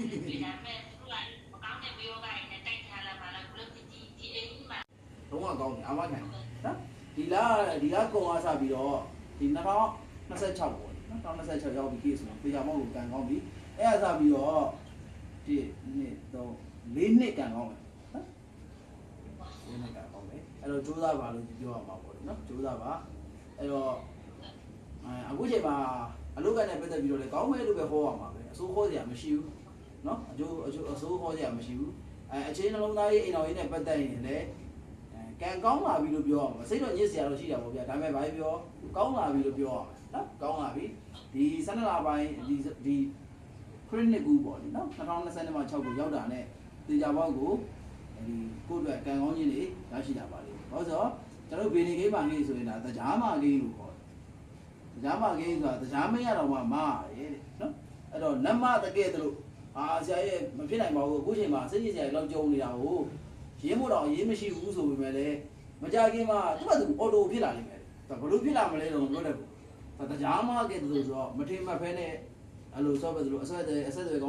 ဒီဒါမဲ့သူကမကောင်းတဲ့မျိုးကလည်းတိုက်ထားလာပါလားဘလို့ဒီဒီအိမ်မှာလုံးဝကောင်းတယ်အာမခံနော်ဒီလားဒီလားကုံအားစပြီးတော့ဒီ2026ပေါ့နော်2026ရောက်ပြီခေတ်ဆိုတော့ပေချာမောက်ကိုကန်ကောင်းပြီအဲ့ဒါစပြီးတော့ဒီနှစ်တော့၄နှစ်ကန်ကောင်းမယ်နော်၄နှစ်ကန်ကောင်းမယ်အဲ့တော့ကြိုးစားပါလို့ပြောရမှာပေါ့နော်ကြိုးစားပါအဲ့တော့အဲအခုချိန်မှာအလုပ်ကနဲ့ပတ်သက်ပြီးတော့လေကောင်းမယ်လို့ပဲဟောရမှာပဲအစိုးခေါ်စရာမရှိဘူးနော်အကျိုး အကျိုးအစိုးခေါ်စရာမရှိဘူးအဲအချင်းနှလုံးသားရေးအိမ်တော်ရေးနဲ့ပတ်သက်ရင်လည်းကံကောင်းလာပြီလို့ပြောအောင်စိတ်တော့ညစ်စရာတော့ရှိတာပေါ့ဗျာဒါပေမဲ့ဘာပြောကောင်းလာပြီလို့ပြောအောင်နော်ကောင်းလာပြီဒီ12လပိုင်းဒီဒီခရစ်နစ်ကူပေါ့လေနော်2020မှာ6ကိုရောက်တာနဲ့တေချာဘောက်ကိုဒီကိုယ့်အတွက်ကံကောင်းခြင်းတွေရရှိတာပါလေဘာလို့ဆိုတော့ကျွန်တော်ဗီနေဂိမ်းပါလေးဆိုရင်ဒါတရားမဂိမ်းလို့ခေါ်တယ်တရားမဂိမ်းဆိုတာတရားမရတော့မှမာရတယ်တဲ့နော်အဲ့တော့လက်မတကယ်တလို့ အာဆရာရဲ့မဖြစ်နိုင်ပါဘူးအခုချိန်မှာစိတ်ညစ်စရာတွေလောက်ကြုံနေတာကိုရင်းမို့တော့ရင်းမရှိဘူးဆိုပေမဲ့လည်းမကြခင်မှာသူ့ဘာသူအော်တိုဖြစ်လာလိမ့်မယ်ဒါဘလို့ဖြစ်လာမလဲတော့မပြောတတ်ဘူးဒါတရားမကဲ့သို့ဆိုတော့မထင်မှတ်ဖဲနဲ့အဲ့လိုဆော့ပဲသလိုအဆက်အသွယ်အဆက်အသွယ်ကောင်း